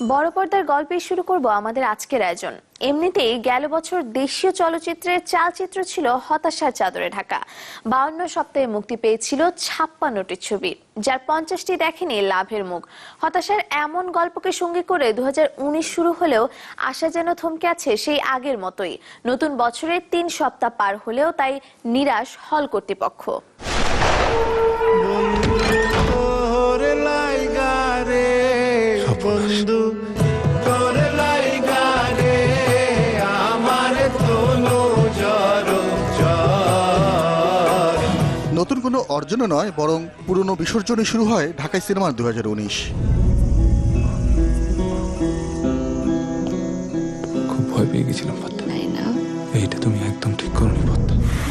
বড় পর্দার গল্পে শুরু করব আমাদের আজকের আয়োজন। এমনিতেই গেল বছর দেশীয় চলচ্চিত্রের চালচিত্র ছিল হতাশার চাদরে ঢাকা। বাউন্ন সপ্তাহে মুক্তি পেয়েছিল ছাপ্পান্নটি ছবি, যার পঞ্চাশটি দেখেনি লাভের মুখ। হতাশার এমন গল্পকে সঙ্গে করে দু হাজার উনিশ শুরু হলেও আশা যেন থমকে আছে সেই আগের মতোই। নতুন বছরের তিন সপ্তাহ পার হলেও তাই নিরাশ হল কর্তৃপক্ষ। কোনো অর্জনও নয় বরং পুরনো বিসর্জনই শুরু হয় ঢাকাই সিনেমার দু হাজার উনিশ। খুব ভয় পেয়ে গেছিলাম এইটা তুমি একদম ঠিক করনি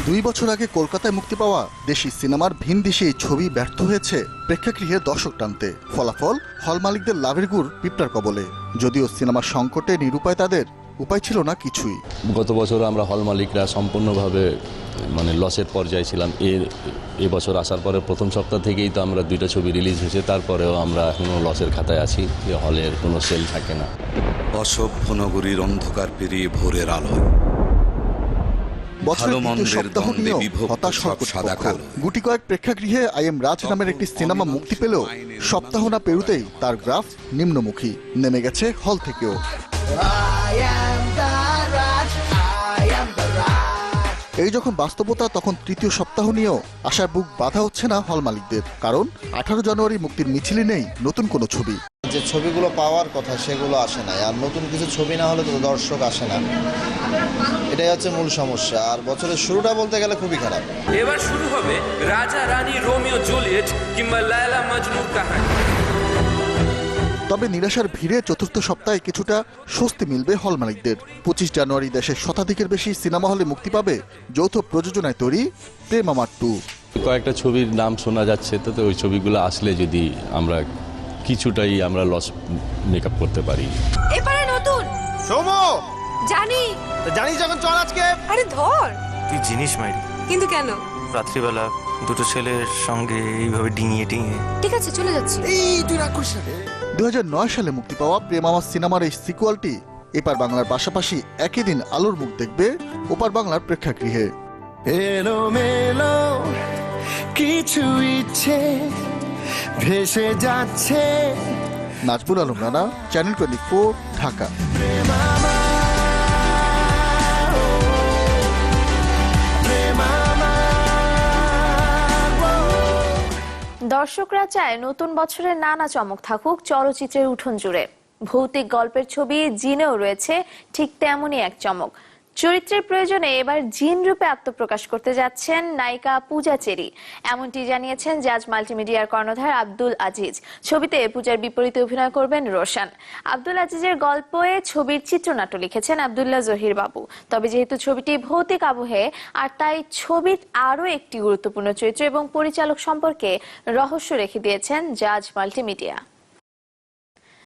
দুই বছর আগে কলকাতায় মুক্তি পাওয়া দেশি সিনেমার ভিনদেশি এই ছবি ব্যর্থ হয়েছে প্রেক্ষাগৃহে দর্শক টানতে। ফলাফল হল মালিকদের লাভের গুড় পিঁপড়ার কবলে। যদিও সিনেমার সংকটে নিরুপায় তাদের উপায় ছিল না কিছুই? গত বছর আমরা হল মালিকরা সম্পূর্ণভাবে মানে লসের পর্যায়ে ছিলাম। এর এবছর আসার পরে প্রথম সপ্তাহ থেকেই তো আমরা দুইটা ছবি রিলিজ হয়েছে। তারপরেও আমরা এখনও লসের খাতায় আছি যে হলের কোনো সেল থাকে না। অশোক নগরীর অন্ধকার পেরিয়ে ভোরের আলো বছরের তৃতীয় সপ্তাহ নিয়েও হতাশ কর্তৃপক্ষ। গুটি কয়েক প্রেক্ষাগৃহে আই এম রাজ নামের একটি সিনেমা মুক্তি পেলেও সপ্তাহ না পেরুতেই তার গ্রাফ নিম্নমুখী নেমে গেছে হল থেকেও। এই যখন বাস্তবতা তখন তৃতীয় সপ্তাহ নিয়েও আশার বুক বাধা হচ্ছে না হল মালিকদের কারণ আঠারো জানুয়ারি মুক্তির মিছিলে নেই নতুন কোনো ছবি। যে ছবিগুলো পাওয়ার কথা সেগুলো আসে না আর নতুন কিছু ছবি না হলে তো দর্শক আসে না। এটাই হচ্ছে মূল সমস্যা। আর বছরের শুরুটা বলতে গেলে খুবই খারাপ। এবার শুরু হবে রাজা রানী রোমিও জুলিয়েট কিংবা লায়লা মজনুর কাহানি। তবে নিরাশার ভিড়ে চতুর্থ সপ্তাহে কিছুটা স্বস্তি মিলবে হল মালিকদের। পঁচিশ জানুয়ারি দেশের শতাধিকের বেশি সিনেমা হলে মুক্তি পাবে যৌথ প্রযোজনায় তৈরি প্রেম আমার টু। কয়েকটা ছবির নাম শোনা যাচ্ছে তো তো ওই ছবিগুলো আসলে যদি আমরা কিছুটাই আমরা লস মেকআপ করতে পারি। এবারে নতুন? সোমো জানি। জানিস যখন চল আজকে? আরে ধর। তুই জিনিস মাইরি। কিন্তু কেন? রাত্রিবেলা দুটো ছেলের সঙ্গে এইভাবে ডিঙিয়ে ডিঙিয়ে। ঠিক আছে চলে যাচ্ছি। এই তুই রাখুস দু সালে মুক্তি পাওয়া প্রেম আমার সিনেমার এই সিকুয়ালটি এপার বাংলার পাশাপাশি একই দিন আলোর মুখ দেখবে ওপার বাংলার প্রেক্ষাগৃহে। এলো মেলো কিছু ইচ্ছে ভেসে যাচ্ছে। Nazbul Alam Rana channel twenty four Dhaka. দর্শকরা চায় নতুন বছরের নানা চমক থাকুক চলচ্চিত্রের উঠোন জুড়ে। ভৌতিক গল্পের ছবি জিনেও রয়েছে ঠিক তেমনই এক চমক। চরিত্রের প্রয়োজনে এবার জিন রূপে আত্মপ্রকাশ করতে যাচ্ছেন নায়িকা পূজা চেরি। এমনটি জানিয়েছেন জাজ মাল্টিমিডিয়ার কর্ণধার আব্দুল আজিজ। ছবিতে পূজার বিপরীতে অভিনয় করবেন রোশান। আব্দুল আজিজের গল্পে ছবির চিত্রনাট্য লিখেছেন আব্দুল্লাহ জহির বাবু। তবে যেহেতু ছবিটি ভৌতিক আবহে, আর তাই ছবির আরও একটি গুরুত্বপূর্ণ চরিত্র এবং পরিচালক সম্পর্কে রহস্য রেখে দিয়েছেন জাজ মাল্টিমিডিয়া।